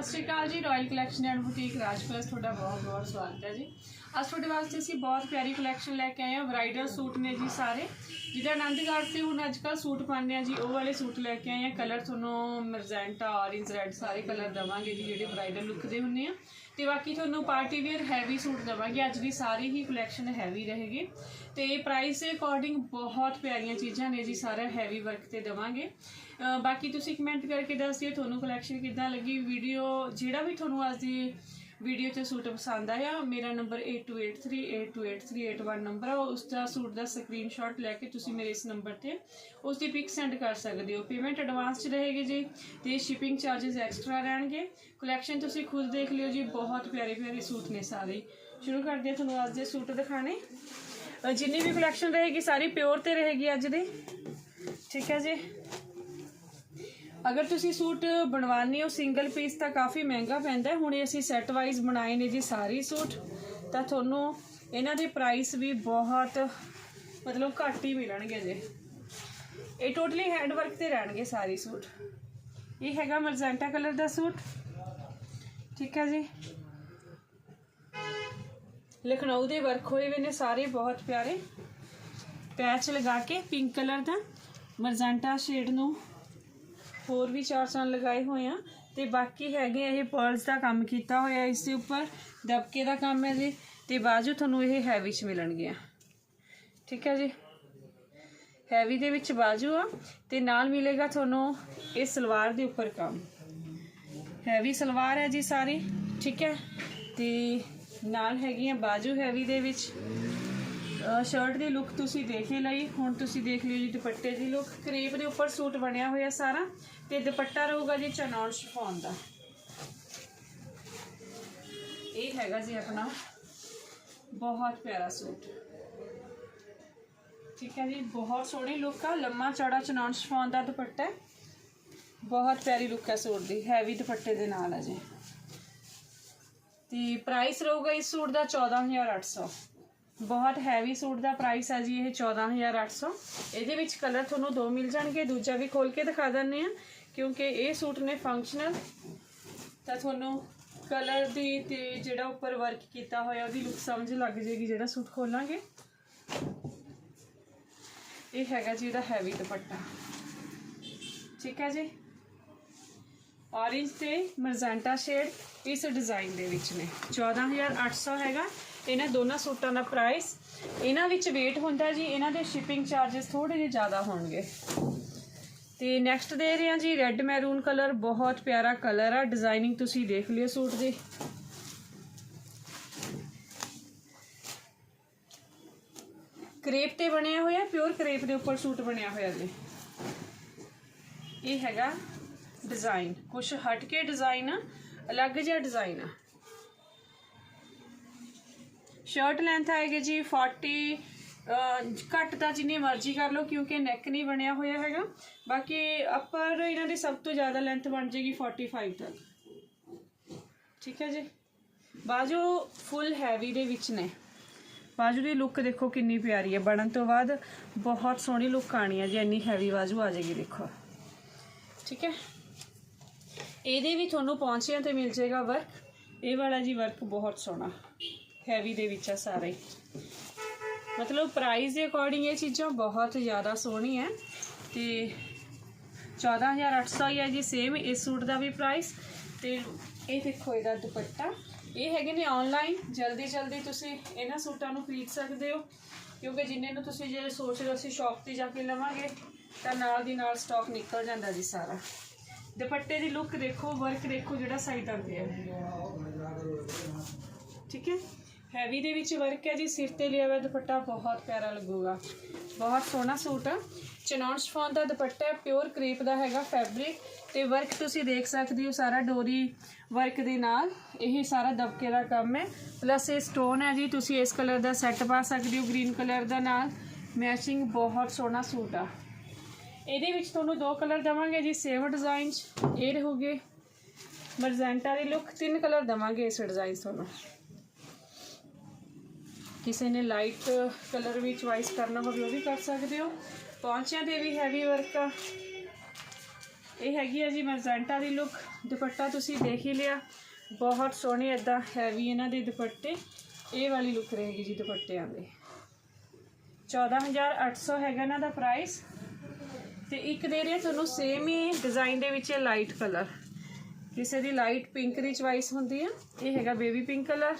ਸਤਿ ਸ਼੍ਰੀ ਅਕਾਲ ਜੀ ਰਾਇਲ ਕਲੈਕਸ਼ਨ ਐਂਡ ਬੁਟੀਕ ਰਾਜਪਲਸ ਤੁਹਾਡਾ ਬਹੁਤ ਬਹੁਤ ਸਵਾਗਤ ਹੈ ਜੀ। ਅੱਜ ਤੁਹਾਡੇ ਵਾਸਤੇ ਅਸੀਂ ਬਹੁਤ ਪਿਆਰੀ ਕਲੈਕਸ਼ਨ ਲੈ ਕੇ ਆਏ ਹਾਂ ਬ੍ਰਾਈਡਲ ਸੂਟ ਨੇ ਜੀ ਸਾਰੇ। ਜਿਹਦਾ ਆਨੰਦਗੜ੍ਹ 'ਤੇ ਹੁਣ ਅੱਜ ਕੱਲ ਸੂਟ ਪਾਉਂਦੇ ਆ ਜੀ, ਉਹ ਵਾਲੇ ਸੂਟ ਲੈ ਕੇ ਆਏ ਹਾਂ। ਕਲਰ ਤੁਹਾਨੂੰ ਮਰਜੈਂਟਾ ਔਰੇਂਜ ਰੈੱਡ ਸਾਰੇ ਕਲਰ ਦਵਾਂਗੇ ਜੀ, ਜਿਹੜੇ ਬ੍ਰਾਈਡਲ ਲੁੱਕ ਦੇ ਹੁੰਦੇ ਆ। ਤੇ ਬਾਕੀ ਤੁਹਾਨੂੰ ਪਾਰਟੀ ਵੇਅਰ ਹੈਵੀ ਸੂਟ ਦਵਾਂਗੇ। ਅੱਜ ਵੀ ਸਾਰੀ ਹੀ ਕਲੈਕਸ਼ਨ ਹੈਵੀ ਰਹੇਗੀ। ਤੇ ਪ੍ਰਾਈਸ ਦੇ ਅਕੋਰਡਿੰਗ ਬਹੁਤ ਪਿਆਰੀਆਂ ਚੀਜ਼ਾਂ ਨੇ ਜੀ, ਸਾਰਾ ਹੈਵੀ ਵਰਕ ਤੇ ਦਵਾਂਗੇ। ਬਾਕੀ ਤੁਸੀਂ ਕਮੈਂਟ ਕਰਕੇ ਦੱਸ ਦਿਓ ਤੁਹਾਨੂੰ ਕਲੈਕਸ਼ਨ ਕਿੱਦਾਂ ਲੱਗੀ। ਵੀਡੀਓ ਜਿਹੜਾ ਵੀ ਤੁਹਾਨੂੰ ਅੱਜ ਦੀ ਵੀਡੀਓ 'ਚ ਸੂਟ ਪਸੰਦ ਆਇਆ। ਮੇਰਾ ਨੰਬਰ 8283828381 ਨੰਬਰ ਹੈ ਉਸ ਦਾ ਸੂਟ ਦਾ ਸਕਰੀਨਸ਼ਾਟ ਲੈ ਕੇ ਤੁਸੀਂ ਮੇਰੇ ਇਸ ਨੰਬਰ ਤੇ ਉਸ ਦੀ ਪਿਕ ਸੈਂਡ ਕਰ ਸਕਦੇ ਹੋ। ਪੇਮੈਂਟ ਐਡਵਾਂਸ 'ਚ ਰਹੇਗੀ ਜੀ ਤੇ ਸ਼ਿਪਿੰਗ ਚਾਰजेस ਐਕਸਟਰਾ ਰਹਿਣਗੇ। ਕਲੈਕਸ਼ਨ ਤੁਸੀਂ ਖੁਦ ਦੇਖ ਲਿਓ ਜੀ। ਬਹੁਤ ਪਿਆਰੇ ਪਿਆਰੇ ਸੂਟ ਨੇ ਸਾਰੇ। ਸ਼ੁਰੂ ਕਰਦੇ ਹਾਂ ਤੁਹਾਨੂੰ ਅੱਜ ਦੇ ਸੂਟ ਦਿਖਾਣੇ। ਜਿੰਨੀ ਵੀ ਕਲੈਕਸ਼ਨ ਰਹੇਗੀ, ਸਾਰੀ ਪਿਓਰ ਤੇ ਰਹੇਗੀ ਅੱਜ ਦੀ। ਠੀਕ ਹੈ ਜੀ। ਅਗਰ ਤੁਸੀਂ ਸੂਟ ਬਣਵਾਉਂਦੇ ਹੋ ਸਿੰਗਲ ਪੀਸ ਤਾਂ ਕਾਫੀ ਮਹਿੰਗਾ ਪੈਂਦਾ ਹੁਣ ਇਹ ਅਸੀਂ ਸੈੱਟ ਵਾਈਜ਼ ਬਣਾਏ ਨੇ ਜੀ ਸਾਰੇ ਸੂਟ। ਤਾਂ ਤੁਹਾਨੂੰ ਇਹਨਾਂ ਦੇ ਪ੍ਰਾਈਸ ਵੀ ਬਹੁਤ ਮਤਲਬ ਘੱਟ ਹੀ ਮਿਲਣਗੇ ਜੀ। ਇਹ ਟੋਟਲੀ ਹੈਂਡ ਵਰਕ ਤੇ ਰਹਿਣਗੇ ਸਾਰੇ ਸੂਟ। ਇਹ ਹੈਗਾ ਮਰਜੈਂਟਾ ਕਲਰ ਦਾ ਸੂਟ। ਠੀਕ ਹੈ ਜੀ। ਲਖਨਊ ਦੇ ਵਰਕ ਹੋਏ ਹੋਏ ਨੇ ਸਾਰੇ ਬਹੁਤ ਪਿਆਰੇ। ਪੈਚ ਲਗਾ ਕੇ ਪਿੰਕ ਕਲਰ ਦਾ। ਮਰਜੈਂਟਾ ਸ਼ੇਡ ਨੂੰ ਹੋਰ ਵੀ ਚਾਰ ਚੰਨ ਲਗਾਏ ਹੋਏ ਆ ਤੇ ਬਾਕੀ ਹੈਗੇ ਇਹ ਪਰਲਸ ਦਾ ਕੰਮ ਕੀਤਾ ਹੋਇਆ ਇਸ ਦੇ ਉੱਪਰ, ਦਬਕੇ ਦਾ ਕੰਮ ਹੈ ਜੀ ਤੇ ਬਾਜੂ ਤੁਹਾਨੂੰ ਇਹ ਹੈਵੀ ਚ ਮਿਲਣਗੀਆਂ ਠੀਕ ਹੈ ਜੀ? ਹੈਵੀ ਦੇ ਵਿੱਚ ਬਾਜੂ ਆ ਤੇ ਨਾਲ ਮਿਲੇਗਾ ਤੁਹਾਨੂੰ ਇਹ ਸਲਵਾਰ ਦੇ ਉੱਪਰ ਕੰਮ। ਹੈਵੀ ਸਲਵਾਰ ਹੈ ਜੀ ਸਾਰੀ, ਠੀਕ ਹੈ? ਤੇ ਨਾਲ ਹੈਗੀਆਂ ਬਾਜੂ ਹੈਵੀ ਦੇ ਵਿੱਚ। ਸ਼ਰਟ ਦੀ ਲੁੱਕ ਤੁਸੀਂ ਦੇਖ ਹੀ ਲਈ, ਹੁਣ ਤੁਸੀਂ ਦੇਖ ਲਿਓ ਜੀ ਦੁਪੱਟੇ ਦੀ ਲੁੱਕ ਕਰੀਬ ਦੇ ਉੱਪਰ ਸੂਟ ਬਣਿਆ ਹੋਇਆ ਸਾਰਾ, ਤੇ ਦੁਪੱਟਾ ਰਹੂਗਾ ਜੀ ਚਨੌਨ ਸ਼ਿਫੋਨ ਦਾ। ਇਹ ਹੈਗਾ ਜੀ ਆਪਣਾ ਬਹੁਤ ਪਿਆਰਾ ਸੂਟ। ਠੀਕ ਹੈ ਜੀ, ਬਹੁਤ ਸੋਹਣੀ ਲੁੱਕ ਆ, ਲੰਮਾ ਚੌੜਾ ਚਨੌਨ ਸ਼ਿਫੋਨ ਦਾ ਦੁਪੱਟਾ ਹੈ। ਬਹੁਤ ਪਿਆਰੀ ਲੁੱਕ ਹੈ ਸੂਟ ਦੀ ਹੈਵੀ ਦੁਪੱਟੇ ਦੇ ਨਾਲ ਹੈ ਜੀ। ਤੇ ਪ੍ਰਾਈਸ ਰਹੂਗਾ ਇਸ ਸੂਟ ਦਾ 14800 ਬਹੁਤ ਹੈਵੀ ਸੂਟ ਦਾ ਪ੍ਰਾਈਸ ਹੈ ਜੀ ਇਹ 14800 ਇਹਦੇ ਵਿੱਚ ਕਲਰ ਤੁਹਾਨੂੰ ਦੋ ਮਿਲ ਜਾਣਗੇ, ਦੂਜਾ ਵੀ ਖੋਲ ਕੇ ਦਿਖਾ ਦਿੰਨੇ ਆ ਕਿਉਂਕਿ ਇਹ ਸੂਟ ਨੇ ਫੰਕਸ਼ਨਲ ਤਾਂ ਤੁਹਾਨੂੰ ਕਲਰ ਦੀ ਤੇ ਜਿਹੜਾ ਉੱਪਰ ਵਰਕ ਕੀਤਾ ਹੋਇਆ ਉਹਦੀ ਲੁੱਕ ਸਮਝ ਲੱਗ ਜਾਏਗੀ ਜਿਹੜਾ ਸੂਟ ਖੋਲਾਂਗੇ। ਇਹ ਹੈਗਾ ਜੀ ਇਹਦਾ ਹੈਵੀ ਦੁਪੱਟਾ। ਠੀਕ ਹੈ ਜੀ? ਔਰੇਂਜ ਤੇ ਮਰਜੈਂਟਾ ਸ਼ੇਡ ਇਸ ਡਿਜ਼ਾਈਨ ਦੇ ਵਿੱਚ ਨੇ। 14800 ਹੈਗਾ। ਇਹਨਾਂ ਦੋਨਾਂ ਸੂਟਾਂ ਦਾ ਪ੍ਰਾਈਸ ਇਹਨਾਂ ਵਿੱਚ weight ਹੁੰਦਾ ਜੀ, ਇਹਨਾਂ ਦੇ ਸ਼ਿਪਿੰਗ ਚਾਰजेस ਥੋੜੇ ਜਿਹੇ ਜ਼ਿਆਦਾ ਹੋਣਗੇ। ਤੇ ਨੈਕਸਟ ਦੇ ਰਹੇ ਹਾਂ ਜੀ ਰੈੱਡ ਮੈਰੂਨ ਕਲਰ ਬਹੁਤ ਪਿਆਰਾ ਕਲਰ ਆ। ਡਿਜ਼ਾਈਨਿੰਗ ਤੁਸੀਂ ਦੇਖ ਲਿਓ ਸੂਟ ਦੀ। ਕਰੇਪ ਤੇ ਬਣਿਆ ਹੋਇਆ ਪਿਓਰ ਕਰੇਪ ਦੇ ਉੱਪਰ ਸੂਟ ਬਣਿਆ ਹੋਇਆ ਜੀ। ਇਹ ਹੈਗਾ ਡਿਜ਼ਾਈਨ ਕੁਝ ਹਟ ਕੇ ਡਿਜ਼ਾਈਨ ਆ, ਅਲੱਗ ਜਿਹਾ ਡਿਜ਼ਾਈਨ ਆ। ਸ਼ਰਟ ਲੈਂਥ ਆਏਗੀ ਜੀ 40 ਘੱਟ ਤਾਂ ਜਿੰਨੀ ਮਰਜ਼ੀ ਕਰ ਲਓ, ਕਿਉਂਕਿ ਨੈਕ ਨਹੀਂ ਬਣਿਆ ਹੋਇਆ ਹੈਗਾ। ਬਾਕੀ ਅੱਪਰ ਇਹਨਾਂ ਦੀ ਸਭ ਤੋਂ ਜ਼ਿਆਦਾ ਲੈਂਥ ਬਣ ਜੇਗੀ 45 ਤੱਕ। ਠੀਕ ਹੈ ਜੀ? ਬਾਜੂ ਫੁੱਲ ਹੈਵੀ ਦੇ ਵਿੱਚ ਨੇ। ਬਾਜੂ ਦੀ ਲੁੱਕ ਦੇਖੋ ਕਿੰਨੀ ਪਿਆਰੀ ਹੈ। ਬਣਨ ਤੋਂ ਬਾਅਦ ਬਹੁਤ ਸੋਹਣੀ ਲੁੱਕ ਆਣੀ ਹੈ ਜੀ, ਇੰਨੀ ਹੈਵੀ ਬਾਜੂ ਆ ਜਾਏਗੀ, ਦੇਖੋ। ਠੀਕ ਹੈ? ਇਹਦੇ ਵੀ ਤੁਹਾਨੂੰ ਪਹੁੰਚਿਆ ਤੇ ਮਿਲ ਜਾਏਗਾ ਵਰਕ ਇਹ ਵਾਲਾ ਜੀ ਵਰਕ ਬਹੁਤ ਸੋਹਣਾ। ਹੈਵੀ ਦੇ ਵਿੱਚ ਆ ਸਾਰੇ। ਮਤਲਬ ਪ੍ਰਾਈਸ ਦੇ ਅਕੋਰਡਿੰਗ ਇਹ ਚੀਜ਼ਾਂ ਬਹੁਤ ਜ਼ਿਆਦਾ ਸੋਹਣੀ ਹੈ ਤੇ 14800 ਹੀ ਹੈ ਜੀ ਸੇਮ ਇਸ ਸੂਟ ਦਾ ਵੀ ਪ੍ਰਾਈਸ ਤੇ ਇਹ ਦੇਖੋ ਇਹਦਾ ਦੁਪੱਟਾ। ਇਹ ਹੈਗੇ ਨੇ ਆਨਲਾਈਨ ਜਲਦੀ ਜਲਦੀ ਤੁਸੀਂ ਇਹਨਾਂ ਸੂਟਾਂ ਨੂੰ ਖਰੀਦ ਸਕਦੇ ਹੋ। ਕਿਉਂਕਿ ਜਿੰਨੇ ਨੂੰ ਤੁਸੀਂ ਜੇ ਸੋਚ ਰਹੇ ਅਸੀਂ ਸ਼ਾਪ ਤੇ ਜਾ ਕੇ ਲਵਾਂਗੇ, ਤਾਂ ਨਾਲ ਦੀ ਨਾਲ ਸਟਾਕ ਨਿਕਲ ਜਾਂਦਾ ਜੀ ਸਾਰਾ। ਦੁਪੱਟੇ ਦੀ ਲੁੱਕ ਦੇਖੋ ਵਰਕ ਦੇਖੋ ਜਿਹੜਾ ਸਾਈਡ ਆਉਂਦੇ ਆ। ਠੀਕ ਹੈ? ਹੈਵੀ ਦੇ ਵਿੱਚ ਵਰਕ ਹੈ ਜੀ, ਸਿਰ ਤੇ ਲਿਆ ਹੋਇਆ ਦੁਪੱਟਾ ਬਹੁਤ ਪਿਆਰਾ ਲੱਗੂਗਾ। ਬਹੁਤ ਸੋਹਣਾ ਸੂਟ ਆ। ਚਨੌਨ ਸ਼ਫੋਨ ਦਾ ਦੁਪੱਟਾ ਹੈ ਪਿਓਰ ਕ੍ਰੇਪ ਦਾ ਹੈਗਾ ਫੈਬਰਿਕ ਤੇ ਵਰਕ ਤੁਸੀਂ ਦੇਖ ਸਕਦੇ ਹੋ ਸਾਰਾ ਡੋਰੀ ਵਰਕ ਦੇ ਨਾਲ। ਇਹ ਸਾਰਾ ਦਬਕੇ ਦਾ ਕੰਮ ਹੈ। ਪਲੱਸ ਇਹ ਸਟੋਨ ਹੈ ਜੀ, ਤੁਸੀਂ ਇਸ ਕਲਰ ਦਾ ਸੈੱਟ ਪਾ ਸਕਦੇ ਹੋ ਗ੍ਰੀਨ ਕਲਰ ਦਾ ਨਾਲ। ਮੈਚਿੰਗ ਬਹੁਤ ਸੋਹਣਾ ਸੂਟ ਆ। ਇਹਦੇ ਵਿੱਚ ਤੁਹਾਨੂੰ ਦੋ ਕਲਰ ਦਵਾਂਗੇ ਜੀ ਸੇਮ ਡਿਜ਼ਾਈਨ 'ਚ। ਇਹ ਰਹੋਗੇ ਮਰਜੈਂਟਾ ਦੀ ਲੁੱਕ ਤਿੰਨ ਕਲਰ ਦਵਾਂਗੇ ਇਸ ਡਿਜ਼ਾਈਨ ਤੁਹਾਨੂੰ। ਕਿਸੇ ਨੇ ਲਾਈਟ ਕਲਰ ਵੀ ਚੁਆਇਸ ਕਰਨਾ ਹੋਵੇ ਉਹ ਵੀ ਕਰ ਸਕਦੇ ਹੋ। ਪੌਂਚਿਆਂ ਤੇ ਵੀ ਹੈਵੀ ਵਰਕ ਆ। ਇਹ ਹੈਗੀ ਆ ਜੀ ਮਰਜ਼ੈਂਟਾ ਦੀ ਲੁੱਕ ਦੁਪੱਟਾ ਤੁਸੀਂ ਦੇਖ ਹੀ ਲਿਆ। ਬਹੁਤ ਸੋਹਣੇ ਇਦਾਂ ਹੈਵੀ ਇਹਨਾਂ ਦੇ ਦੁਪੱਟੇ। ਇਹ ਵਾਲੀ ਲੁੱਕ ਰਹੇਗੀ ਜੀ ਦੁਪੱਟਿਆਂ ਦੇ। 14800 ਹੈਗਾ ਇਹਨਾਂ ਦਾ ਪ੍ਰਾਈਸ ਤੇ ਇੱਕ ਦੇ ਰਿਹਾ ਤੁਹਾਨੂੰ ਸੇਮ ਹੀ ਡਿਜ਼ਾਈਨ ਦੇ ਵਿੱਚ ਲਾਈਟ ਕਲਰ ਕਿਸੇ ਦੀ ਲਾਈਟ ਪਿੰਕ ਦੀ ਚੁਆਇਸ ਹੁੰਦੀ ਆ। ਇਹ ਹੈਗਾ ਬੇਬੀ ਪਿੰਕ ਕਲਰ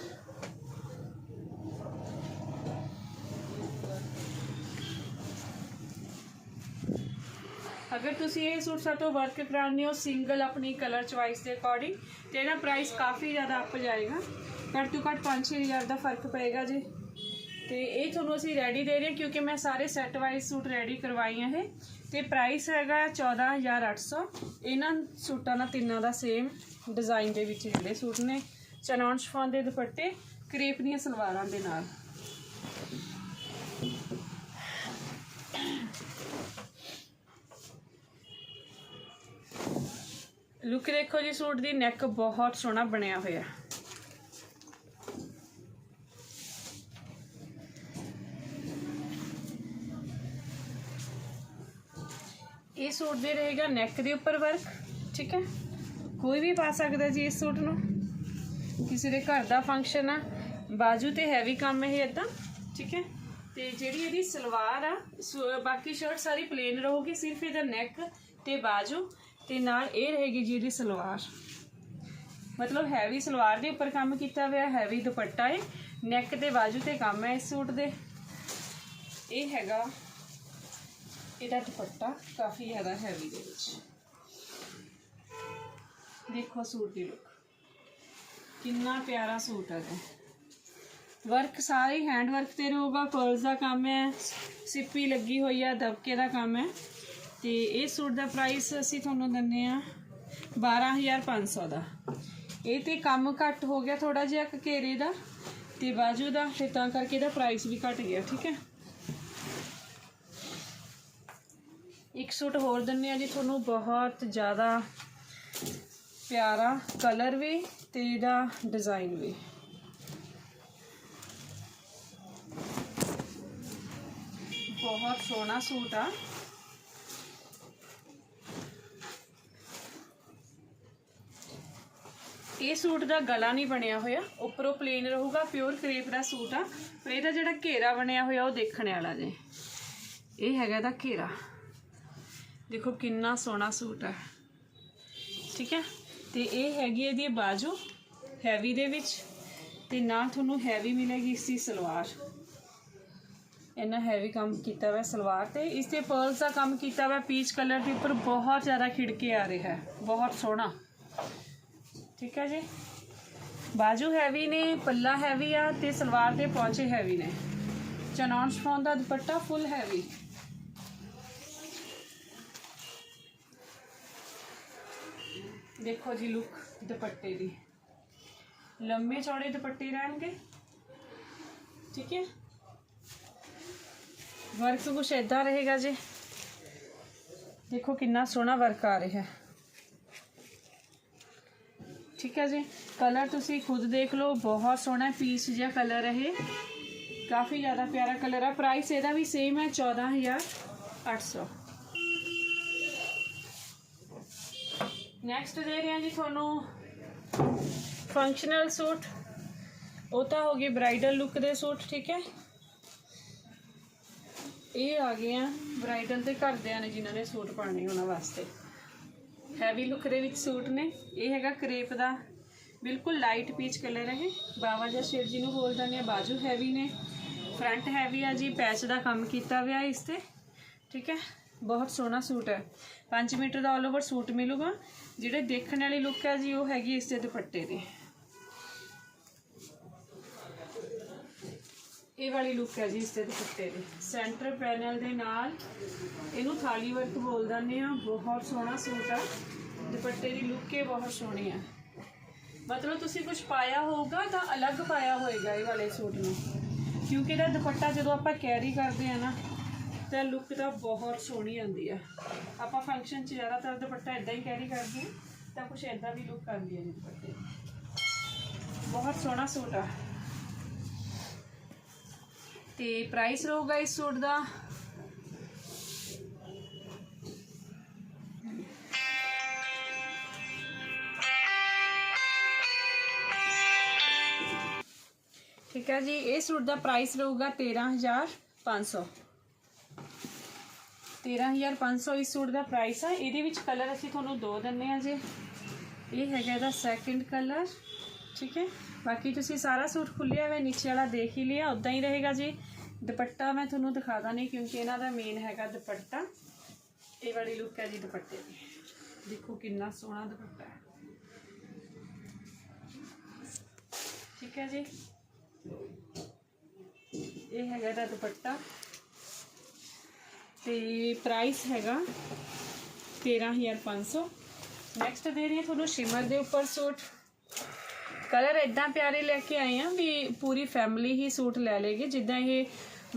ਅਗਰ ਤੁਸੀਂ ਇਹ ਸੂਟ ਸਾਤੋਂ ਵਰਕ ਕਰਾਉਣੇ ਹੋ ਸਿੰਗਲ ਆਪਣੀ ਕਲਰ ਚੁਆਇਸ ਦੇ ਅਕੋਰਡਿੰਗ ਤੇ ਇਹਦਾ ਪ੍ਰਾਈਸ ਕਾਫੀ ਜ਼ਿਆਦਾ ਅੱਪ ਜਾਏਗਾ। ਘੱਟ ਤੋਂ ਘੱਟ 5-6000 ਦਾ ਫ਼ਰਕ ਪਏਗਾ ਜੀ। ਤੇ ਇਹ ਤੁਹਾਨੂੰ ਅਸੀਂ ਰੈਡੀ ਦੇ ਰਹੇ ਹਾਂ, ਕਿਉਂਕਿ ਮੈਂ ਸਾਰੇ ਸੈੱਟ ਵਾਈਜ਼ ਸੂਟ ਰੈਡੀ ਕਰਵਾਈ ਆ ਇਹ। ਤੇ ਪ੍ਰਾਈਸ ਹੈਗਾ 14800 ਇਹਨਾਂ ਸੂਟਾਂ ਦਾ ਤਿੰਨਾਂ ਦਾ ਸੇਮ ਡਿਜ਼ਾਈਨ ਦੇ ਵਿੱਚ ਜਿਹੜੇ ਸੂਟ ਨੇ। ਚਨੌਨ ਸ਼ਫਾਨ ਦੇ ਦੁਪੱਟੇ, ਕ੍ਰੇਪ ਦੀਆਂ ਸਲਵਾਰਾਂ ਦੇ ਨਾਲ। ਲੁੱਕ ਦੇਖੋ ਜੀ, ਸੂਟ ਦੀ ਨੈਕ ਬਹੁਤ ਸੋਹਣਾ ਬਣਿਆ ਹੋਇਆ ਇਹ ਸੂਟ ਦੇ ਰਹੇਗਾ ਨੈਕ ਦੇ ਉੱਪਰ ਵਰਕ ਠੀਕ ਹੈ? ਕੋਈ ਵੀ ਪਾ ਸਕਦਾ ਜੀ ਇਸ ਸੂਟ ਨੂੰ। ਕਿਸੇ ਦੇ ਘਰ ਦਾ ਫੰਕਸ਼ਨ ਆ, ਬਾਜੂ ਤੇ ਹੈਵੀ ਕੰਮ ਇਹ ਇਦਾਂ ਠੀਕ ਹੈ? ਤੇ ਜਿਹੜੀ ਇਹਦੀ ਸਲਵਾਰ ਆ ਬਾਕੀ ਸ਼ਰਟ ਸਾਰੀ ਪਲੇਨ ਰਹੂਗੀ, ਸਿਰਫ ਇਹਦਾ ਨੈਕ ਤੇ ਬਾਜੂ। ਤੇ ਨਾਲ ਇਹ ਰਹੇਗੀ ਜੀ ਇਹਦੀ ਸਲਵਾਰ। ਮਤਲਬ ਹੈਵੀ ਸਲਵਾਰ ਦੇ ਉੱਪਰ ਕੰਮ ਕੀਤਾ ਹੋਇਆ ਹੈਵੀ ਦੁਪੱਟਾ ਹੈ ਨੈਕ ਤੇ ਬਾਜੂ ਤੇ ਕੰਮ ਹੈ ਇਸ ਸੂਟ ਦੇ। ਇਹ ਹੈਗਾ, ਇਹਦਾ ਦੁਪੱਟਾ ਕਾਫੀ ਜ਼ਿਆਦਾ ਹੈਵੀ ਦੇ ਵਿੱਚ। ਦੇਖੋ ਸੂਟ ਦੀ ਲੁੱਕ ਕਿੰਨਾ ਪਿਆਰਾ ਸੂਟ ਹੈ ਇਹ। ਵਰਕ ਸਾਰੇ ਹੈਂਡ ਵਰਕ ਤੇ ਰਹੂਗਾ ਪਰਲਸ ਦਾ ਕੰਮ ਹੈ ਸਿੱਪੀ ਲੱਗੀ ਹੋਈ ਆ, ਦਬਕੇ ਦਾ ਕੰਮ ਹੈ ਤੇ ਇਹ ਸੂਟ ਦਾ ਪ੍ਰਾਈਸ ਅਸੀਂ ਤੁਹਾਨੂੰ ਦਿੰਨੇ ਆ 12500 ਦਾ। ਇਹ ਤੇ ਕੰਮ ਘੱਟ ਹੋ ਗਿਆ ਥੋੜਾ ਜਿਹਾ ਘੇਰੇ ਦਾ ਤੇ ਬਾਜੂ ਦਾ ਤੇ ਤਾਂ ਕਰਕੇ ਇਹਦਾ ਪ੍ਰਾਈਸ ਵੀ ਘਟ ਗਿਆ, ਠੀਕ ਹੈ? ਇੱਕ ਸੂਟ ਹੋਰ ਦਿੰਨੇ ਆ ਜੀ, ਤੁਹਾਨੂੰ ਬਹੁਤ ਜ਼ਿਆਦਾ ਪਿਆਰਾ ਕਲਰ ਵੀ ਤੇ ਇਹਦਾ ਡਿਜ਼ਾਈਨ ਵੀ। ਬਹੁਤ ਸੋਹਣਾ ਸੂਟ ਆ। ਇਹ ਸੂਟ ਦਾ ਗਲਾ ਨਹੀਂ ਬਣਿਆ ਹੋਇਆ। ਉੱਪਰੋਂ ਪਲੇਨ ਰਹੂਗਾ ਪਿਓਰ ਕਰੇਪ ਦਾ ਸੂਟ ਆ। ਪਰ ਇਹਦਾ ਜਿਹੜਾ ਘੇਰਾ ਬਣਿਆ ਹੋਇਆ, ਉਹ ਦੇਖਣ ਵਾਲਾ ਜੇ। ਇਹ ਹੈਗਾ ਇਹਦਾ ਘੇਰਾ। ਦੇਖੋ ਕਿੰਨਾ ਸੋਹਣਾ ਸੂਟ ਹੈ ਠੀਕ ਹੈ ਤੇ ਇਹ ਹੈਗੀ ਇਹਦੀ ਬਾਜੂ ਹੈਵੀ ਦੇ ਵਿੱਚ। ਤੇ ਨਾਲ ਤੁਹਾਨੂੰ ਹੈਵੀ ਮਿਲੇਗੀ ਇਸ ਦੀ ਸਲਵਾਰ। ਇੰਨਾ ਹੈਵੀ ਕੰਮ ਕੀਤਾ ਹੋਇਆ ਸਲਵਾਰ ਤੇ। ਇਸ ਤੇ ਪਰਲਸ ਦਾ ਕੰਮ ਕੀਤਾ ਹੋਇਆ ਪੀਚ ਕਲਰ ਦੇ ਉੱਪਰ ਬਹੁਤ ਜ਼ਿਆਦਾ ਖਿੜਕੇ ਆ ਰਿਹਾ ਹੈ। ਬਹੁਤ ਸੋਹਣਾ। ਠੀਕ ਹੈ ਜੀ। ਬਾਜੂ ਹੈਵੀ ਨੇ, ਪੱਲਾ ਹੈਵੀ ਆ ਤੇ ਸਲਵਾਰ ਦੇ ਪੌਂਚੇ ਹੈਵੀ ਨੇ। ਚਨੌਨ ਸ਼ਫੋਨ ਦਾ ਦੁਪੱਟਾ ਫੁੱਲ ਹੈਵੀ ਦੇਖੋ ਜੀ ਲੁੱਕ ਦੁਪੱਟੇ ਦੀ। ਲੰਮੇ ਚੌੜੇ ਦੁਪੱਟੇ ਰਹਿਣਗੇ। ਠੀਕ ਹੈ। ਵਰਕ ਕੁਛ ਏਦਾਂ ਰਹੇਗਾ ਜੀ। ਦੇਖੋ ਕਿੰਨਾ ਸੋਹਣਾ ਵਰਕ ਆ ਰਿਹਾ। ਹੈ ਠੀਕ ਹੈ ਜੀ। ਕਲਰ ਤੁਸੀਂ ਖੁਦ ਦੇਖ ਲਓ, ਬਹੁਤ ਸੋਹਣਾ ਪੀਚ ਜਿਹਾ ਕਲਰ ਹੈ ਇਹ। ਕਾਫੀ ਜ਼ਿਆਦਾ ਪਿਆਰਾ ਕਲਰ ਆ। ਪ੍ਰਾਈਸ ਇਹਦਾ ਵੀ ਸੇਮ ਹੈ 14800 ਨੈਕਸਟ ਦੇ ਰਹੇ ਹਾਂ ਜੀ ਤੁਹਾਨੂੰ ਫੰਕਸ਼ਨਲ ਸੂਟ। ਉਹ ਤਾਂ ਹੋ ਗਏ ਬ੍ਰਾਈਡਲ ਲੁੱਕ ਦੇ ਸੂਟ, ਠੀਕ ਹੈ। ਇਹ ਆ ਗਏ ਆ ਬ੍ਰਾਈਡਲ ਦੇ ਘਰਦਿਆਂ ਨੇ ਜਿਨ੍ਹਾਂ ਨੇ ਸੂਟ ਪਾਣੇ ਉਹਨਾਂ ਵਾਸਤੇ। ਹੈਵੀ ਲੁੱਕ ਦੇ ਵਿੱਚ ਸੂਟ ਨੇ। ਇਹ ਹੈਗਾ ਕਰੇਪ ਦਾ। ਬਿਲਕੁਲ ਲਾਈਟ ਪੀਚ ਕਲਰ ਹੈ ਇਹ। ਬਾਵਾ ਜਾਂ ਸ਼ੇਰ ਜੀ ਨੂੰ ਬੋਲ ਦਿੰਦੇ ਆ ਬਾਜੂ ਹੈਵੀ ਨੇ। ਫਰੰਟ ਹੈਵੀ ਆ ਜੀ ਪੈਚ ਦਾ ਕੰਮ ਕੀਤਾ ਹੋਇਆ ਇਸ ਤੇ। ਠੀਕ ਹੈ? ਬਹੁਤ ਸੋਹਣਾ ਸੂਟ ਹੈ। 5 ਮੀਟਰ ਦਾ ਆਲ ਓਵਰ ਸੂਟ ਮਿਲੂਗਾ। ਜਿਹੜੇ ਦੇਖਣ ਵਾਲੀ ਲੁੱਕ ਹੈ ਜੀ, ਉਹ ਹੈਗੀ ਇਸ ਦੇ ਦੁਪੱਟੇ ਦੀ। ਇਹ ਵਾਲੀ ਲੁੱਕ ਹੈ ਜੀ ਇਸ ਦੇ ਦੁਪੱਟੇ ਦੀ। ਸੈਂਟਰ ਪੈਨਲ ਦੇ ਨਾਲ ਇਹਨੂੰ ਥਾਲੀ ਵਰਕ ਬੋਲ ਦਿੰਦੇ ਆ ਬਹੁਤ ਸੋਹਣਾ ਸੂਟ ਆ। ਦੁਪੱਟੇ ਦੀ ਲੁੱਕ ਇਹ ਬਹੁਤ ਸੋਹਣੀ ਆ। ਮਤਲਬ ਤੁਸੀਂ ਕੁਝ ਪਾਇਆ ਹੋਊਗਾ ਤਾਂ ਅਲੱਗ ਪਾਇਆ ਹੋਏਗਾ ਇਹ ਵਾਲੇ ਸੂਟ ਨੂੰ। ਕਿਉਂਕਿ ਇਹਦਾ ਦੁਪੱਟਾ ਜਦੋਂ ਆਪਾਂ ਕੈਰੀ ਕਰਦੇ ਆ ਨਾ, ਤਾਂ ਲੁੱਕ ਤਾਂ ਬਹੁਤ ਸੋਹਣੀ ਆਉਂਦੀ ਆ। ਆਪਾਂ ਫੰਕਸ਼ਨ 'ਚ ਜ਼ਿਆਦਾਤਰ ਦੁਪੱਟਾ ਇਦਾਂ ਹੀ ਕੈਰੀ ਕਰਦੇ ਆ ਤਾਂ ਕੁਝ ਇਦਾਂ ਦੀ ਲੁੱਕ ਆਉਂਦੀ ਹੈ ਜੀ ਦੁਪੱਟੇ ਦੀ। ਬਹੁਤ ਸੋਹਣਾ ਸੂਟ ਆ। ਤੇ ਪ੍ਰਾਈਸ ਰਹੂਗਾ ਇਸ ਸੂਟ ਦਾ। ਠੀਕ ਹੈ ਜੀ, ਇਹ ਸੂਟ ਦਾ ਪ੍ਰਾਈਸ ਰਹੂਗਾ 13500 13500 ਇਸ ਸੂਟ ਦਾ ਪ੍ਰਾਈਸ ਆ। ਇਹਦੇ ਵਿੱਚ ਕਲਰ ਅਸੀਂ ਤੁਹਾਨੂੰ ਦੋ ਦਿੰਨੇ ਆ ਜੀ। ਇਹ ਹੈਗਾ ਇਹਦਾ ਸੈਕਿੰਡ ਕਲਰ ਠੀਕ ਹੈ। ਬਾਕੀ ਤੁਸੀਂ ਸਾਰਾ ਸੂਟ ਖੁੱਲਿਆ ਹੋਇਆ, ਨੀਚੇ ਵਾਲਾ ਦੇਖ ਹੀ ਲਿਆ ਉਦਾਂ ਹੀ ਰਹੇਗਾ ਜੀ। ਦੁਪੱਟਾ ਮੈਂ ਤੁਹਾਨੂੰ ਦਿਖਾ ਦਾਂਗੀ ਕਿਉਂਕਿ ਇਹਨਾਂ ਦਾ ਮੇਨ ਹੈਗਾ ਦੁਪੱਟਾ। ਇਹ ਵਾਲੀ ਲੁੱਕ ਹੈ ਜੀ ਦੁਪੱਟੇ ਦੀ। ਦੇਖੋ ਕਿੰਨਾ ਸੋਹਣਾ ਦੁਪੱਟਾ ਹੈ। ਠੀਕ ਹੈ ਜੀ। ਇਹ ਹੈਗਾ ਇਹਦਾ ਦੁਪੱਟਾ। ਤੇ ਪ੍ਰਾਈਸ ਹੈਗਾ 13500 ਨੈਕਸਟ ਦੇ ਰਹੀ ਤੁਹਾਨੂੰ ਸ਼ਿਮਰ ਦੇ ਉੱਪਰ ਸੂਟ। ਕਲਰ ਇਦਾਂ ਪਿਆਰੇ ਲੈ ਕੇ ਆਏ ਆ ਵੀ ਪੂਰੀ ਫੈਮਿਲੀ ਹੀ ਸੂਟ ਲੈ ਲੇਗੀ ਜਿੱਦਾਂ ਇਹ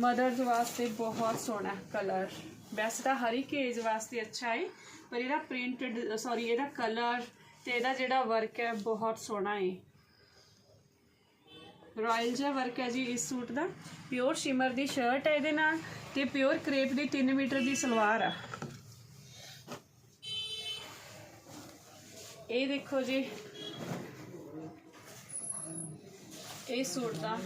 ਮਦਰਸ ਵਾਸਤੇ ਬਹੁਤ ਸੋਹਣਾ ਕਲਰ। ਵੈਸੇ ਤਾਂ ਹਰ ਇੱਕ ਏਜ ਵਾਸਤੇ ਅੱਛਾ ਹੈ ਪਰ ਇਹਦਾ ਪ੍ਰਿੰਟਡ ਸੌਰੀ ਇਹਦਾ ਕਲਰ ਤੇ ਇਹਦਾ ਜਿਹੜਾ ਵਰਕ ਹੈ ਬਹੁਤ ਸੋਹਣਾ ਹੈ ਰਾਇਲ ਜਿਹਾ ਵਰਕ ਹੈ ਜੀ ਇਸ ਸੂਟ ਦਾ। ਪਿਓਰ ਸ਼ਿਮਰ ਦੀ ਸ਼ਰਟ ਹੈ ਇਹਦੇ ਨਾਲ ਤੇ ਪਿਓਰ ਕ੍ਰੇਪ ਦੀ 3 ਮੀਟਰ ਦੀ ਸਲਵਾਰ ਆ। ਇਹ ਦੇਖੋ ਜੀ ਇਹ ਸੂਟ ਦਾ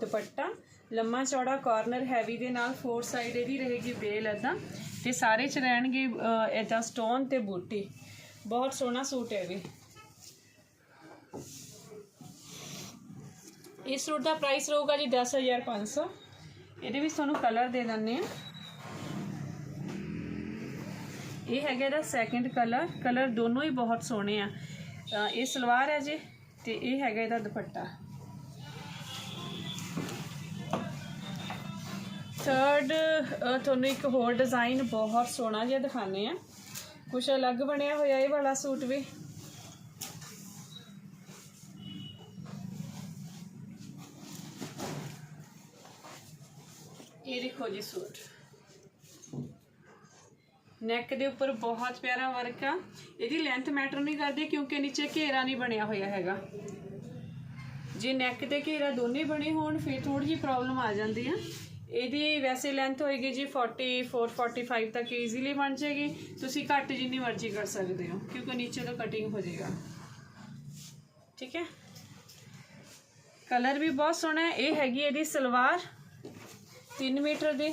ਦੁਪੱਟਾ, ਲੰਮਾ ਚੌੜਾ ਕਾਰਨਰ ਹੈਵੀ ਦੇ ਨਾਲ ਫੋਰ ਸਾਈਡ ਇਹਦੀ ਰਹੇਗੀ ਬੇਲ ਏਦਾਂ ਤੇ ਸਾਰੇ ਚ ਰਹਿਣਗੇ ਇਦਾਂ ਸਟੋਨ ਤੇ ਬੂਟੀ। ਬਹੁਤ ਸੋਹਣਾ ਸੂਟ ਹੈ ਵੀ। ਇਸ ਸੂਟ ਦਾ ਪ੍ਰਾਈਸ ਰਹੂਗਾ ਜੀ 10500 ਇਹਦੇ ਵਿੱਚ ਤੁਹਾਨੂੰ ਕਲਰ ਦੇ ਦਿੰਨੇ ਆ ਇਹ ਹੈਗਾ ਇਹਦਾ ਸੈਕਿੰਡ ਕਲਰ ਕਲਰ ਦੋਨੋਂ ਹੀ ਬਹੁਤ ਸੋਹਣੇ ਆ। ਇਹ ਸਲਵਾਰ ਹੈ ਜੀ ਤੇ ਇਹ ਹੈਗਾ ਇਹਦਾ ਦੁਪੱਟਾ। ਥਰਡ ਤੁਹਾਨੂੰ ਇੱਕ ਹੋਰ ਡਿਜ਼ਾਈਨ ਬਹੁਤ ਸੋਹਣਾ ਜਿਹਾ ਦਿਖਾਣੇ ਆ ਕੁਛ ਅਲੱਗ ਬਣਿਆ ਹੋਇਆ ਇਹ ਵਾਲਾ ਸੂਟ ਵੀ। ਇਹ ਦੇਖੋ ਜੀ ਸੂਟ। ਨੈਕ ਦੇ ਉੱਪਰ ਬਹੁਤ ਪਿਆਰਾ ਵਰਕ ਆ। ਇਹਦੀ ਲੈਂਥ ਮੈਟਰ ਨਹੀਂ ਕਰਦੀ ਕਿਉਂਕਿ ਨੀਚੇ ਘੇਰਾ ਨਹੀਂ ਬਣਿਆ ਹੋਇਆ ਹੈਗਾ। ਜੇ ਨੈਕ ਤੇ ਘੇਰਾ ਦੋਨੇ ਬਣੇ ਹੋਣ, ਫਿਰ ਥੋੜੀ ਜਿਹੀ ਪ੍ਰੋਬਲਮ ਆ ਜਾਂਦੀ ਆ। ਇਹਦੀ ਵੈਸੇ ਲੈਂਥ ਹੋਏਗੀ ਜੀ 44 45 ਤੱਕ ਈਜ਼ੀਲੀ ਬਣ ਜਾਏਗੀ। ਤੁਸੀਂ ਘੱਟ ਜਿੰਨੀ ਮਰਜ਼ੀ ਕਰ ਸਕਦੇ ਹੋ, ਕਿਉਂਕਿ ਨੀਚੇ ਤੋਂ ਕਟਿੰਗ ਹੋ ਜਾਏਗਾ। ਠੀਕ ਹੈ? ਕਲਰ ਵੀ ਬਹੁਤ ਸੋਹਣਾ ਇਹ ਹੈਗੀ ਇਹਦੀ ਸਲਵਾਰ 3 ਮੀਟਰ ਦੀ।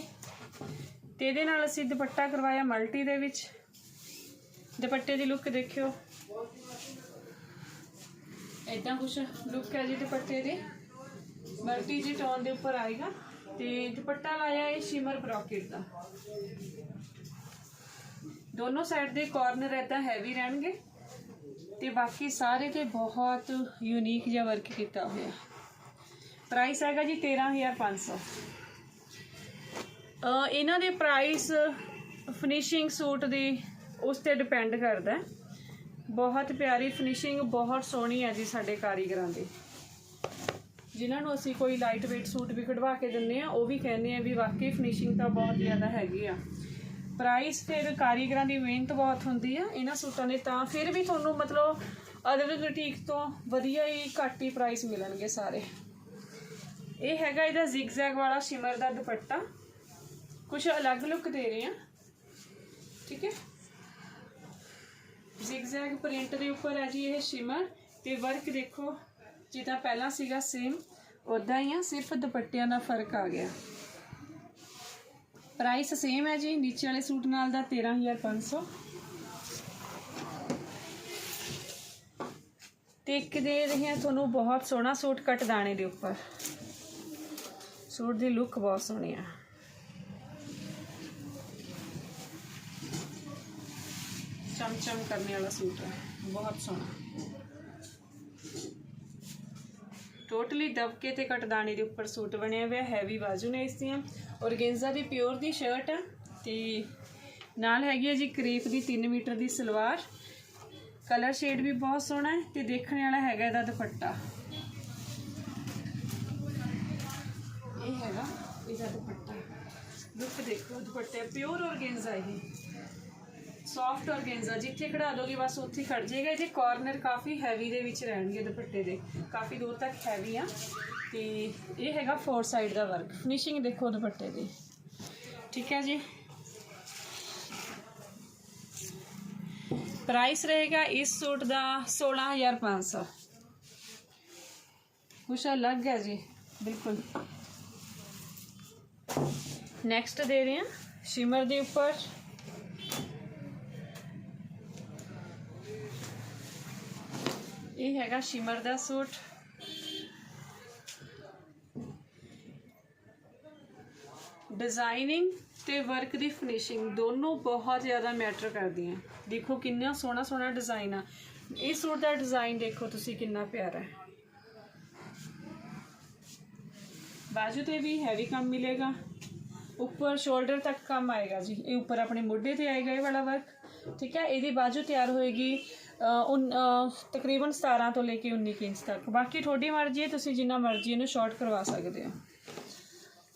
ਤੇ ਇਹਦੇ ਨਾਲ ਅਸੀਂ ਦੁਪੱਟਾ ਕਰਵਾਇਆ ਮਲਟੀ ਦੇ ਵਿੱਚ। ਦੁਪੱਟੇ ਦੀ ਲੁੱਕ ਦੇਖਿਓ। ਇਦਾਂ ਕੁਛ ਲੁੱਕ ਹੈ ਜੀ ਦੁਪੱਟੇ ਦੀ। ਮਲਟੀ ਜੀ ਟੋਨ ਦੇ ਉੱਪਰ ਆਏਗਾ। ਤੇ ਦੁਪੱਟਾ ਲਾਇਆ ਇਹ ਸ਼ਿਮਰ ਬ੍ਰੋਕੇਟ ਦਾ। ਦੋਨੋਂ ਸਾਈਡ ਦੇ ਕਾਰਨਰ ਇਦਾਂ ਹੈਵੀ ਰਹਿਣਗੇ ਤੇ ਬਾਕੀ ਸਾਰੇ ਤੇ ਬਹੁਤ ਯੂਨੀਕ ਜਿਹਾ ਵਰਕ ਕੀਤਾ ਹੋਇਆ। ਪ੍ਰਾਈਸ ਹੈਗਾ ਜੀ 13500 ਅ, ਇਹਨਾਂ ਦੇ ਪ੍ਰਾਈਸ ਫਿਨਿਸ਼ਿੰਗ ਸੂਟ ਦੀ ਉਸ ਤੇ ਡਿਪੈਂਡ ਕਰਦਾ। ਬਹੁਤ ਪਿਆਰੀ ਫਿਨਿਸ਼ਿੰਗ ਬਹੁਤ ਸੋਹਣੀ ਹੈ ਜੀ ਸਾਡੇ ਕਾਰੀਗਰਾਂ ਦੀ। ਜਿਨ੍ਹਾਂ ਨੂੰ ਅਸੀਂ ਕੋਈ ਲਾਈਟ weight ਸੂਟ ਵੀ ਕਢਵਾ ਕੇ ਦਿੰਨੇ ਆ ਉਹ ਵੀ ਕਹਿੰਦੇ ਆ ਵੀ ਵਾਕਈ ਫਿਨਿਸ਼ਿੰਗ ਤਾਂ ਬਹੁਤ ਜ਼ਿਆਦਾ ਹੈਗੀ ਆ। ਪ੍ਰਾਈਸ ਫਿਰ ਕਾਰੀਗਰਾਂ ਦੀ ਮਿਹਨਤ ਬਹੁਤ ਹੁੰਦੀ ਆ, ਇਹਨਾਂ ਸੂਟਾਂ ਦੇ ਤਾਂ ਫਿਰ ਵੀ ਤੁਹਾਨੂੰ ਮਤਲਬ ਅਦਰ ਬੁਟੀਕ ਤੋਂ ਵਧੀਆ ਹੀ ਘੱਟ ਹੀ ਪ੍ਰਾਈਸ ਮਿਲਣਗੇ ਸਾਰੇ। ਇਹ ਹੈਗਾ ਇਹਦਾ ਜ਼ਿਗਜ਼ੈਗ ਵਾਲਾ ਸ਼ਿਮਰ ਦਾ ਦੁਪੱਟਾ। ਕੁਝ ਅਲੱਗ ਲੁੱਕ ਦੇ ਰਹੇ ਆ। ਠੀਕ ਹੈ? ਜ਼ਿਗਜ਼ੈਗ ਪ੍ਰਿੰਟ ਦੇ ਉੱਪਰ ਹੈ ਜੀ ਇਹ ਸ਼ਿਮਰ ਤੇ ਵਰਕ ਦੇਖੋ। ਜਿੱਦਾਂ ਪਹਿਲਾਂ ਸੀਗਾ ਸੇਮ ਉਦਾਂ ਹੀ ਆ, ਸਿਰਫ ਦੁਪੱਟਿਆਂ ਦਾ ਫ਼ਰਕ ਆ ਗਿਆ। ਪ੍ਰਾਈਸ ਸੇਮ ਹੈ ਜੀ, ਨੀਚੇ ਵਾਲੇ ਸੂਟ ਨਾਲ ਦਾ 13500 ਤੇ ਇੱਕ ਦੇ ਰਹੇ ਹਾਂ ਤੁਹਾਨੂੰ ਬਹੁਤ ਸੋਹਣਾ ਸੂਟ ਕੱਟ ਦਾਣੇ ਦੇ ਉੱਪਰ। ਸੂਟ ਦੀ ਲੁੱਕ ਬਹੁਤ ਸੋਹਣੀ ਆ। ਚਮਚਮ ਕਰਨੇ ਵਾਲਾ ਸੂਟ ਹੈ ਬਹੁਤ ਸੋਹਣਾ। ਟੋਟਲੀ ਦਬਕੇ ਤੇ ਕਟਦਾਣੇ ਦੇ ਉੱਪਰ ਸੂਟ ਬਣਿਆ ਹੋਇਆ ਹੈਵੀ ਬਾਜੂ ਨੇ ਇਸ ਦੀਆਂ। ਔਰਗੇਂਜ਼ਾ ਦੀ ਪਿਓਰ ਦੀ ਸ਼ਰਟ ਆ ਤੇ ਨਾਲ ਹੈਗੀ ਹੈ ਜੀ ਕਰੀਪ ਦੀ 3 ਮੀਟਰ ਦੀ ਸਲਵਾਰ। ਕਲਰ ਸ਼ੇਡ ਵੀ ਬਹੁਤ ਸੋਹਣਾ ਹੈ ਤੇ ਦੇਖਣ ਵਾਲਾ ਹੈਗਾ ਇਹਦਾ ਦੁਪੱਟਾ। ਇਹ ਹੈਗਾ ਇਹਦਾ ਦੁਪੱਟਾ। ਲੁੱਕ ਦੇਖੋ, ਦੁਪੱਟੇ ਪਿਓਰ ਔਰਗੇਂਜ਼ਾ ਇਹ। ਸੌਫਟ ਔਰਗੇਂਜ਼ਾ ਜਿੱਥੇ ਖੜਾ ਦੋਗੇ, ਬਸ ਉੱਥੇ ਖੜ ਜਾਏਗਾ। ਇਹਦੇ ਕਾਰਨਰ ਕਾਫੀ ਹੈਵੀ ਦੇ ਵਿੱਚ ਰਹਿਣਗੇ ਦੁਪੱਟੇ ਦੇ। ਕਾਫੀ ਦੂਰ ਤੱਕ ਹੈਵੀ ਆ। ਤੇ ਇਹ ਹੈਗਾ ਫੋਰ ਸਾਈਡ ਦਾ ਵਰਕ ਫਿਨਿਸ਼ਿੰਗ ਦੇਖੋ ਦੁਪੱਟੇ ਦੀ। ਠੀਕ ਹੈ ਜੀ। ਪ੍ਰਾਈਸ ਰਹੇਗਾ ਇਸ ਸੂਟ ਦਾ 16500 ਕੁਛ ਅਲੱਗ ਹੈ ਜੀ। ਬਿਲਕੁਲ। ਨੈਕਸਟ ਦੇ ਰਹੇ ਹਾਂ। ਸ਼ਿਮਰ ਦੇ ਉੱਪਰ। ਇਹ ਹੈਗਾ ਸ਼ਿਮਰ ਦਾ ਸੂਟ। ਡਿਜ਼ਾਈਨਿੰਗ ਤੇ ਵਰਕ ਦੀ ਫਿਨਿਸ਼ਿੰਗ ਦੋਨੋਂ ਬਹੁਤ ਜ਼ਿਆਦਾ ਮੈਟਰ ਕਰਦੀਆਂ। ਦੇਖੋ ਕਿੰਨਾ ਸੋਹਣਾ ਸੋਹਣਾ ਡਿਜ਼ਾਈਨ ਆ। ਇਹ ਸੂਟ ਦਾ ਡਿਜ਼ਾਈਨ ਦੇਖੋ ਤੁਸੀਂ ਕਿੰਨਾ ਪਿਆਰਾ ਹੈ। ਬਾਜੂ ਤੇ ਵੀ ਹੈਵੀ ਕੰਮ ਮਿਲੇਗਾ। ਉੱਪਰ ਸ਼ੋਲਡਰ ਤੱਕ ਕੰਮ ਆਏਗਾ ਜੀ। ਇਹ ਉੱਪਰ ਆਪਣੇ ਮੋਢੇ ਤੇ ਆਏਗਾ ਇਹ ਵਾਲਾ ਵਰਕ ਠੀਕ ਹੈ, ਇਹਦੀ ਬਾਜੂ ਤਿਆਰ ਹੋਏਗੀ ਉਨ- ਤਕਰੀਬਨ 17 ਤੋਂ ਲੈ ਕੇ 19 ਇੰਚ ਤੱਕ। ਬਾਕੀ ਤੁਹਾਡੀ ਮਰਜ਼ੀ ਹੈ, ਤੁਸੀਂ ਜਿੰਨਾ ਮਰਜ਼ੀ ਇਹਨੂੰ ਸ਼ਾਰਟ ਕਰਵਾ ਸਕਦੇ ਹੋ।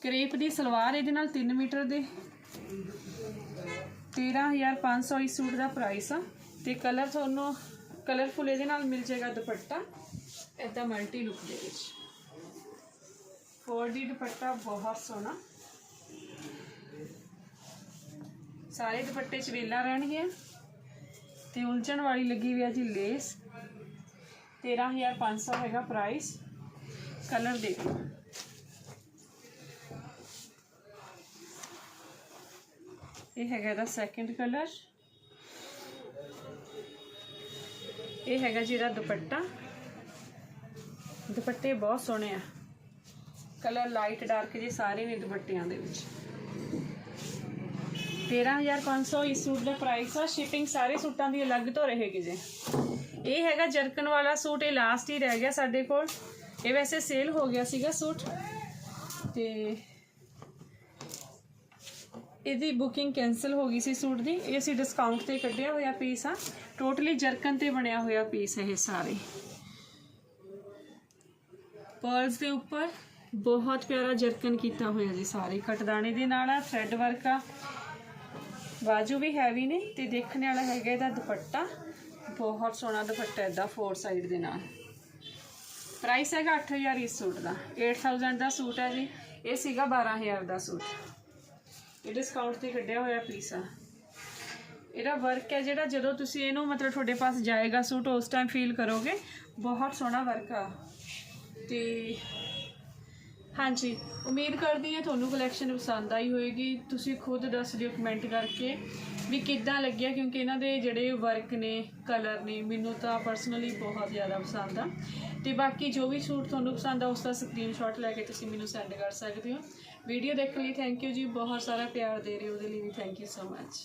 ਕਰੇਪ ਦੀ ਸਲਵਾਰ ਇਹਦੇ ਨਾਲ 3 ਮੀਟਰ ਦੇ। 13500 ਇਸ ਸੂਟ ਦਾ ਪ੍ਰਾਈਸ ਆ। ਤੇ ਕਲਰ ਤੁਹਾਨੂੰ ਕਲਰਫੁਲ ਇਹਦੇ ਨਾਲ ਮਿਲ ਜਾਏਗਾ ਦੁਪੱਟਾ। ਇਦਾਂ ਮਲਟੀ ਲੁੱਕ ਦੇ ਵਿੱਚ। ਫੋਰ 4D ਦੁਪੱਟਾ ਬਹੁਤ ਸੋਹਣਾ। ਸਾਰੇ ਦੁਪੱਟੇ ਚ ਵੇਲਾ ਰਹਿਣਗੀਆਂ। ਤੇ ਉਲਝਣ ਵਾਲੀ ਲੱਗੀ ਹੋਈ ਆ ਜੀ ਲੇਸ। 13500 ਹੈਗਾ ਪ੍ਰਾਈਸ ਕਲਰ ਦੇਖੋ ਇਹ ਹੈਗਾ ਇਹਦਾ ਸੈਕੰਡ ਕਲਰ ਇਹ ਹੈਗਾ ਜੀ ਇਹਦਾ ਦੁਪੱਟਾ। ਦੁਪੱਟੇ ਬਹੁਤ ਸੋਹਣੇ ਆ। ਕਲਰ ਲਾਈਟ ਡਾਰਕ ਜੇ ਸਾਰੇ ਨੇ ਦੁਪੱਟਿਆਂ ਦੇ ਵਿੱਚ। 13500 ਇਸ ਸੂਟ ਦਾ ਪ੍ਰਾਈਸ ਆ। ਸ਼ਿਪਿੰਗ ਸਾਰੇ ਸੂਟਾਂ ਦੀ ਅਲੱਗ ਤੋਂ ਰਹੇਗੀ ਜੀ। ਇਹ ਹੈਗਾ ਜਰਕਨ ਵਾਲਾ ਸੂਟ, ਇਹ ਲਾਸਟ ਹੀ ਰਹਿ ਗਿਆ ਸਾਡੇ ਕੋਲ। ਇਹ ਵੈਸੇ ਸੇਲ ਹੋ ਗਿਆ ਸੀਗਾ ਸੂਟ। ਤੇ ਇਹਦੀ ਬੁਕਿੰਗ ਕੈਨਸਲ ਹੋ ਗਈ ਸੀ ਸੂਟ ਦੀ। ਇਹ ਅਸੀਂ ਡਿਸਕਾਊਂਟ ਤੇ ਕੱਢਿਆ ਹੋਇਆ ਪੀਸ ਆ। ਟੋਟਲੀ ਜਰਕਨ ਤੇ ਬਣਿਆ ਹੋਇਆ ਪੀਸ ਇਹ ਸਾਰੇ। ਪਰਲਸ ਦੇ ਉੱਪਰ ਬਹੁਤ ਪਿਆਰਾ ਜਰਕਨ ਕੀਤਾ ਹੋਇਆ ਜੀ ਸਾਰੇ। ਕਟਦਾਣੇ ਦੇ ਨਾਲ ਆ ਥ੍ਰੈਡ ਵਰਕ ਆ। ਬਾਜੂ ਵੀ ਹੈਵੀ ਨੇ ਤੇ ਦੇਖਣ ਵਾਲਾ ਹੈਗਾ ਇਹਦਾ ਦੁਪੱਟਾ। ਬਹੁਤ ਸੋਹਣਾ ਦੁਪੱਟਾ ਇਹਦਾ ਫੋਰ ਸਾਈਡ ਦੇ ਨਾਲ। ਪ੍ਰਾਈਸ ਹੈਗਾ 8000 ਇਸ ਸੂਟ ਦਾ। 8000 ਦਾ ਸੂਟ ਹੈ ਜੀ। ਇਹ ਸੀਗਾ 12000 ਦਾ ਸੂਟ। ਇਹ ਡਿਸਕਾਊਂਟ ਤੇ ਕੱਢਿਆ ਹੋਇਆ ਪੀਸ ਆ। ਇਹਦਾ ਵਰਕ ਹੈ ਜਿਹੜਾ ਜਦੋਂ ਤੁਸੀਂ ਇਹਨੂੰ ਮਤਲਬ ਤੁਹਾਡੇ ਪਾਸ ਜਾਏਗਾ ਸੂਟ, ਉਸ ਟਾਈਮ ਫੀਲ ਕਰੋਗੇ। ਬਹੁਤ ਸੋਹਣਾ ਵਰਕ ਆ। ਤੇ ਹਾਂਜੀ, ਉਮੀਦ ਕਰਦੀ ਹਾਂ ਤੁਹਾਨੂੰ ਕਲੈਕਸ਼ਨ ਪਸੰਦ ਆਈ ਹੋਏਗੀ। ਤੁਸੀਂ ਖੁਦ ਦੱਸ ਦਿਓ ਕਮੈਂਟ ਕਰਕੇ ਵੀ ਕਿੱਦਾਂ ਲੱਗਿਆ, ਕਿਉਂਕਿ ਇਹਨਾਂ ਦੇ ਜਿਹੜੇ ਵਰਕ ਨੇ ਕਲਰ ਨੇ, ਮੈਨੂੰ ਤਾਂ ਪਰਸਨਲੀ ਬਹੁਤ ਜ਼ਿਆਦਾ ਪਸੰਦ ਆ। ਤੇ ਬਾਕੀ ਜੋ ਵੀ ਸੂਟ ਤੁਹਾਨੂੰ ਪਸੰਦ ਆ ਉਸ ਦਾ ਸਕਰੀਨਸ਼ਾਟ ਲੈ ਕੇ ਤੁਸੀਂ ਮੈਨੂੰ ਸੈਂਡ ਕਰ ਸਕਦੇ ਹੋ। ਵੀਡੀਓ ਦੇਖਣ ਲਈ ਥੈਂਕ ਯੂ ਜੀ, ਬਹੁਤ ਸਾਰਾ ਪਿਆਰ ਦੇ ਰਹੇ ਹੋ, ਉਹਦੇ ਲਈ ਵੀ ਥੈਂਕ ਯੂ ਸੋ ਮੱਚ